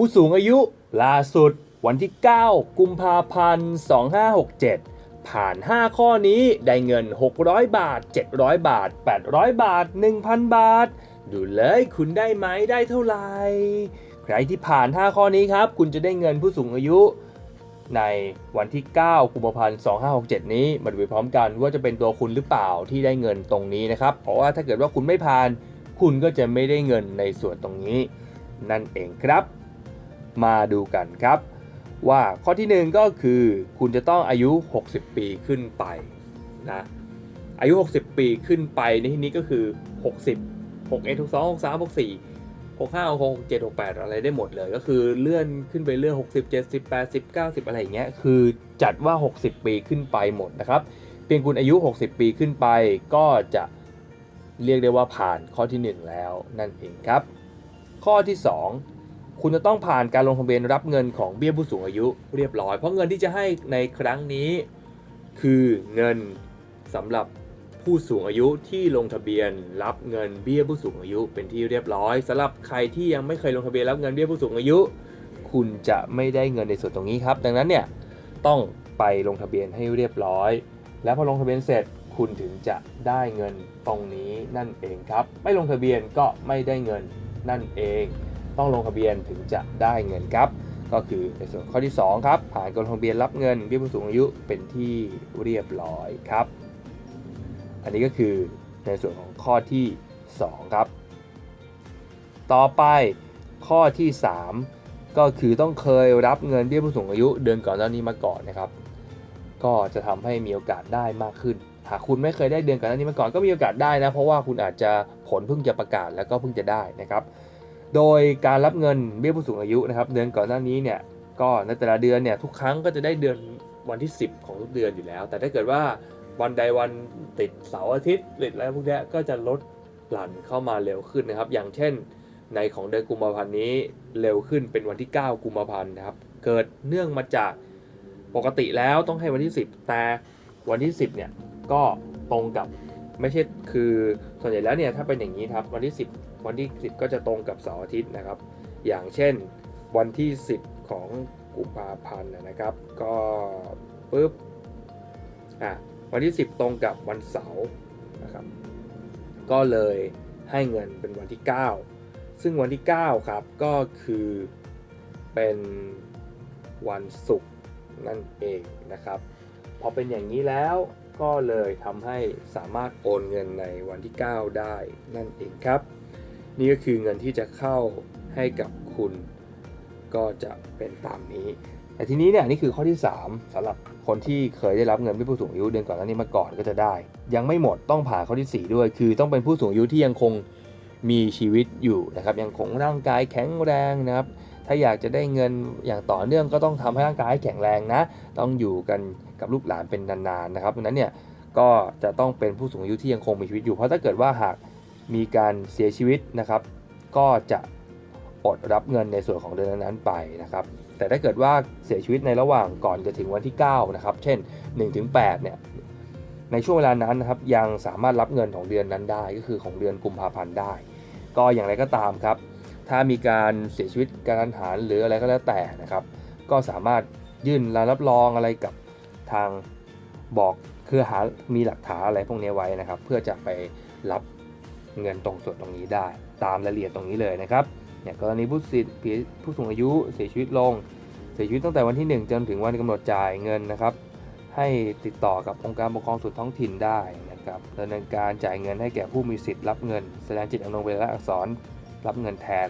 ผู้สูงอายุล่าสุด วันที่ 9 กุมภาพันธ์ 2567 ผ่าน 5 ข้อนี้ได้เงิน 600 บาท 700 บาท 800 บาท 1,000 บาท ดูเลยคุณได้ไหมได้เท่าไหร่ ใครที่ผ่าน 5 ข้อนี้ครับ คุณจะได้เงินผู้สูงอายุในวันที่ 9 กุมภาพันธ์ 2567 นี้ มาดูไปพร้อมกันว่าจะเป็นตัวคุณหรือเปล่าที่ได้เงินตรงนี้นะครับ เพราะว่าถ้าเกิดว่าคุณไม่ผ่าน คุณก็จะไม่ได้เงินในส่วนตรงนี้ นั่นเองครับ มาดูกันครับ ว่าข้อที่ 1 ก็คือคุณจะต้องอายุ 60 ปีขึ้นไปนะอายุ 60 ปีขึ้นไปในที่นี้ก็คือ 60 61 62 63 64 65 66 7 68 อะไรได้หมดเลย ก็คือเลื่อนขึ้นไปเรื่อย60 70 80 90 อะไรอย่างเงี้ยคือจัดว่า 60 ปีขึ้นไปหมดนะครับเพียงคุณอายุ 60 ปีขึ้นไปก็จะเรียกได้ว่าผ่านข้อที่ 1 แล้วนั่นเองครับ ข้อที่ 2 คุณจะต้องผ่านการลงทะเบียนรับเงินของเบี้ยผู้สูงอายุเรียบร้อย เพราะเงินที่จะให้ในครั้งนี้ คือเงินสำหรับผู้สูงอายุที่ลงทะเบียนรับเงินเบี้ยผู้สูงอายุเป็นที่เรียบร้อยสำหรับใครที่ยังไม่เคยลงทะเบียนรับเงินเบี้ยผู้สูงอายุ คุณจะไม่ได้เงินในส่วนตรงนี้ครับ ดังนั้นเนี่ยต้องไปลงทะเบียนให้เรียบร้อย แล้วพอลงทะเบียนเสร็จคุณถึงจะได้เงินตรงนี้นั่นเองครับ ไม่ลงทะเบียนก็ไม่ได้เงินนั่นเอง ต้องลงทะเบียนถึงจะได้เงินครับ ก็คือในส่วนข้อที่ 2 ครับ ผ่านการลงทะเบียนรับเงินเบี้ยผู้สูงอายุเป็นที่เรียบร้อยครับ อันนี้ก็คือในส่วนของข้อที่ 2 ครับ ต่อไปข้อที่ 3 ก็คือต้องเคยรับเงินเบี้ยผู้สูงอายุเดือนก่อนหน้านี้มาก่อนนะครับก็จะทำให้มีโอกาสได้มากขึ้น หากคุณไม่เคยได้เดือนก่อนหน้านี้มาก่อนก็มีโอกาสได้นะ เพราะว่าคุณอาจจะผลเพิ่งจะประกาศแล้วก็เพิ่งจะได้นะครับ โดยการรับเงินเบี้ยผู้สูงอายุนะครับ เดือนก่อนหน้านี้เนี่ยก็ในแต่ละเดือนเนี่ยทุกครั้งก็จะได้เดือนวันที่ 10 ของทุกเดือนอยู่แล้ว แต่ถ้าเกิดว่าวันใดวันติดเสาร์อาทิตย์ติดอะไรพวกนี้ก็จะลดหลั่นเข้ามาเร็วขึ้นนะครับ อย่างเช่น ในของเดือนกุมภาพันธ์นี้เร็วขึ้นเป็นวันที่ 9 กุมภาพันธ์นะครับ เกิดเนื่องมาจากปกติแล้วต้องให้วันที่ 10 แต่วันที่ 10เนี่ยก็ตรงกับ ไม่ใช่คือส่วนใหญ่แล้วเนี่ยถ้าเป็นอย่างนี้ครับวันที่ 10 วันที่ 10 ก็จะตรงกับเสาร์อาทิตย์นะครับ อย่างเช่นวันที่ 10 ของกุมภาพันธ์นะครับ ก็ปุ๊บอะวันที่ 10 ตรงกับวันเสาร์นะครับ ก็เลยให้เงินเป็นวันที่ 9 ซึ่งวันที่ 9 ครับก็คือเป็นวันศุกร์นั่นเองนะครับ พอเป็นอย่างนี้แล้ว ก็เลยทำให้สามารถโอนเงินในวันที่ 9 ได้นั่นเองครับ นี่ก็คือเงินที่จะเข้าให้กับคุณก็จะเป็นตามนี้ แต่ทีนี้เนี่ยนี่คือข้อที่ 3สำหรับคนที่เคยได้รับเงินผู้สูงอายุเดือนก่อนหน้านี้มาก่อนก็จะได้ ยังไม่หมดต้องผ่านข้อที่ 4 ด้วย คือต้องเป็นผู้สูงอายุที่ยังคงมีชีวิตอยู่นะครับ ยังคงร่างกายแข็งแรงนะครับ ถ้าอยากจะได้เงินอย่างต่อเนื่องก็ต้องทำให้ร่างกายแข็งแรงนะ ต้องอยู่กันกับลูกหลานเป็นนานๆนะครับดังนั้นเนี่ยก็จะต้องเป็นผู้สูงอายุที่ยังคงมีชีวิตอยู่ เพราะถ้าเกิดว่าหากมีการเสียชีวิตนะครับ ก็จะอดรับเงินในส่วนของเดือนนั้นๆไปนะครับ แต่ถ้าเกิดว่าเสียชีวิตในระหว่างก่อนจะถึงวันที่ 9 นะครับ เช่น 1-8 เนี่ย ในช่วงเวลานั้นนะครับยังสามารถรับเงินของเดือนนั้นได้ก็คือของเดือนกุมภาพันธ์ได้ ก็อย่างไรก็ตามครับ ถ้ามีการเสียชีวิตการทันหันหรืออะไรก็แล้วแต่นะครับ ก็สามารถยื่นรายรับรองอะไรกับทางบอกคือหามีหลักฐานอะไรพวกนี้ไว้นะครับ เพื่อจะไปรับเงินตรงส่วนตรงนี้ได้ ตามรายละเอียดตรงนี้เลยนะครับเนี่ยกรณีผู้สิทธิ์ผู้สูงอายุเสียชีวิตลง เสียชีวิตตั้งแต่วันที่ 1 จนถึงวันกำหนดจ่ายเงินนะครับ ให้ติดต่อกับองค์การปกครองส่วนท้องถิ่นได้นะครับดำเนินการจ่ายเงินให้แก่ผู้มีสิทธิ์รับเงิน แสดงจิตอำนวยเป็นลายลักษณ์อักษร รับเงินแทน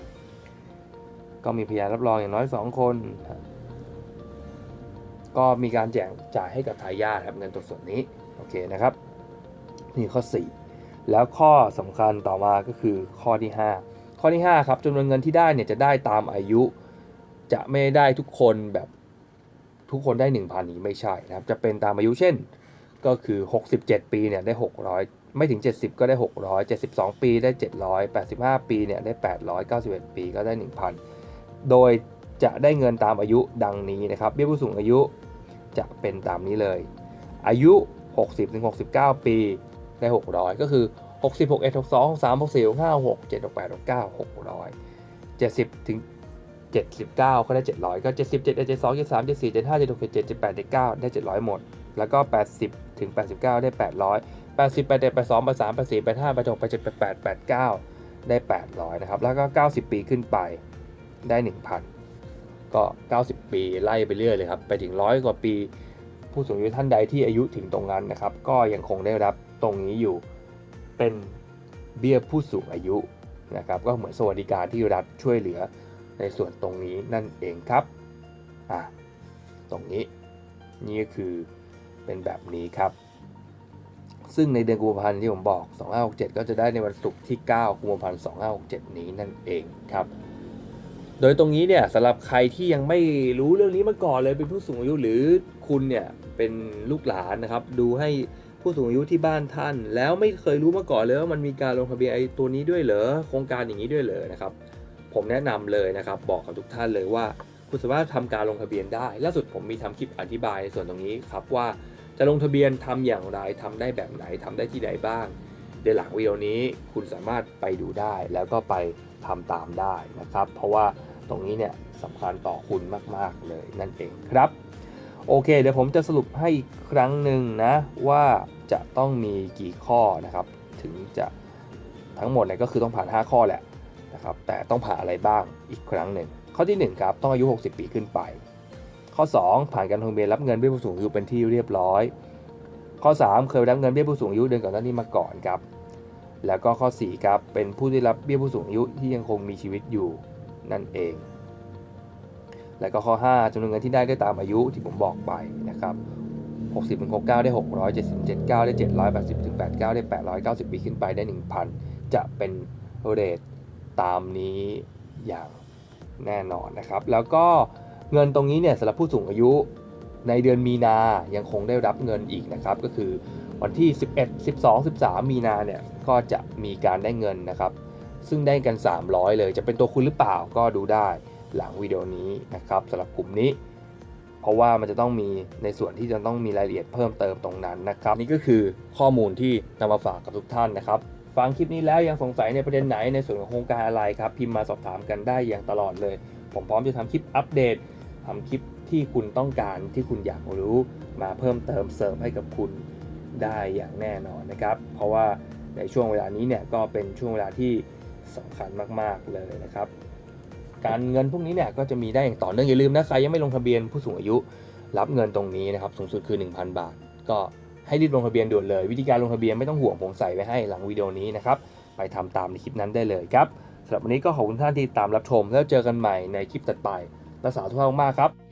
ก็มีพยานรับรองอย่างน้อย 2 คน ก็มีการแจกจ่ายให้กับทายาทครับเงินตัวส่วนนี้โอเคนะครับนี่ข้อ 4 แล้วข้อสำคัญต่อมาก็คือข้อที่ 5 ข้อที่5ครับจำนวนเงินที่ได้เนี่ยจะได้ตามอายุ จะไม่ได้ทุกคนแบบทุกคนได้ 1,000นี้ไม่ใช่นะครับจะเป็นตามอายุเช่นก็คือ 67 ปีเนี่ยได้600 ไม่ถึง 70 ก็ได้ 600 72 ปีได้ 700 85 ปีเนี่ยได้ 800 91 ปีก็ได้ 1,000 โดยจะได้เงินตามอายุดังนี้นะครับ เบี้ยผู้สูงอายุจะเป็นตามนี้เลย อายุ 60-69 ปีได้ 600 ก็คือ60 61 62 63 64 65 67 68 69 600 70ถึง79 ก็ได้ 700 ก็ 77 72 73 74 75 76 77 78 79 ได้ 700 หมด แล้วก็ 80ถึง89 ได้ 800 80 81 82 83 84 85 86 87 88 89 ได้ 800 นะครับ แล้วก็ 90 ปีขึ้นไปได้ 1,000 ก็ 90 ปีไล่ไปเรื่อยเลยครับ ไปถึงร้อยกว่าปี ผู้สูงอายุท่านใดที่อายุถึงตรงนั้นนะครับ ก็ยังคงได้รับตรงนี้อยู่เป็นเบี้ยผู้สูงอายุนะครับ ก็เหมือนสวัสดิการที่รัฐช่วยเหลือในส่วนตรงนี้นั่นเองครับอะตรงนี้นี่ก็คือเป็นแบบนี้ครับ ซึ่งในเดือนกุมภาพันธ์ที่ผมบอก 2567 ก็จะได้ในวันศุกร์ที่ 9 กุมภาพันธ์ 2567 นี้นั่นเองครับ โดยตรงนี้เนี่ยสำหรับใครที่ยังไม่รู้เรื่องนี้มาก่อนเลยเป็นผู้สูงอายุหรือคุณเนี่ยเป็นลูกหลานนะครับ ดูให้ผู้สูงอายุที่บ้านท่าน แล้วไม่เคยรู้มาก่อนเลยว่ามันมีการลงทะเบียนไอ้ตัวนี้ด้วยเหรอโครงการอย่างนี้ด้วยเหรอนะครับ ผมแนะนำเลยนะครับ บอกกับทุกท่านเลยว่าคุณสามารถทำการลงทะเบียนได้ ล่าสุดผมมีทำคลิปอธิบายในส่วนตรงนี้ครับว่า จะลงทะเบียนทำอย่างไรทำได้แบบไหนทำได้ที่ใดบ้างเดี๋ยวหลังวิดีโอนี้คุณสามารถไปดูได้แล้วก็ไปทำตามได้นะครับ เพราะว่าตรงนี้เนี่ยสำคัญต่อคุณมาก ๆ เลยนั่นเองครับโอเค เดี๋ยวผมจะสรุปให้อีกครั้งหนึ่งนะ ว่าจะต้องมีกี่ข้อนะครับ ถึงจะทั้งหมดเนี่ยก็คือต้องผ่าน 5 ข้อแหละนะครับแต่ต้องผ่านอะไรบ้างอีกครั้งหนึ่งข้อที่ 1 ครับ ต้องอายุ 60 ปีขึ้นไป ข้อ 2 ผ่านการลงทะเบียนรับเงินเบี้ยผู้สูงอายุเป็นที่เรียบร้อย ข้อ 3 เคยรับเงินเบี้ยผู้สูงอายุเดือนก่อนหน้านี้มาก่อนครับ แล้วก็ข้อ 4 ครับ เป็นผู้ที่รับเบี้ยผู้สูงอายุที่ยังคงมีชีวิตอยู่นั่นเอง แล้วก็ข้อ 5จำนวนเงินที่ได้ได้ตามอายุที่ผมบอกไปนะครับ60ถึง69 ได้600 7 7 9 ได้ 780ถึง89 ได้ 890 ปีขึ้นไปได้ 1,000 จะเป็นเรทตามนี้อย่างแน่นอนนะครับ แล้วก็ เงินตรงนี้เนี่ยสำหรับผู้สูงอายุในเดือนมีนายังคงได้รับเงินอีกนะครับ ก็คือวันที่ 11 12 13 มีนาเนี่ยก็จะมีการได้เงินนะครับ ซึ่งได้กัน 300 เลยจะเป็นตัวคุณหรือเปล่าก็ดูได้หลังวิดีโอนี้นะครับสำหรับกลุ่มนี้ เพราะว่ามันจะต้องมีในส่วนที่จะต้องมีรายละเอียดเพิ่มเติมตรงนั้นนะครับ นี่ก็คือข้อมูลที่นำมาฝากกับทุกท่านนะครับฟังคลิปนี้แล้วยังสงสัยในประเด็นไหนในส่วนของโครงการอะไรครับพิมพ์มาสอบถามกันได้อย่างตลอดเลย ผมพร้อมจะทำคลิปอัปเดต ทำคลิปที่คุณต้องการที่คุณอยากรู้มาเพิ่มเติมเสริมให้กับคุณได้อย่างแน่นอนนะครับ เพราะว่าในช่วงเวลานี้เนี่ยก็เป็นช่วงเวลาที่สำคัญมาก ๆ เลยนะครับ การเงินพวกนี้เนี่ยก็จะมีได้อย่างต่อเนื่องอย่าลืมนะใครยังไม่ลงทะเบียนผู้สูงอายุรับเงินตรงนี้นะครับสูงสุดคือ 1,000 บาท ก็ให้รีบลงทะเบียนด่วนเลย วิธีการลงทะเบียนไม่ต้องห่วงผมใส่ไว้ให้หลังวิดีโอนี้นะครับไปทำตามในคลิปนั้นได้เลยครับสำหรับวันนี้ก็ขอบคุณท่านที่ตามรับชมแล้วเจอกันใหม่ในคลิปตัดไป รักษาทุกท่าพมากครับ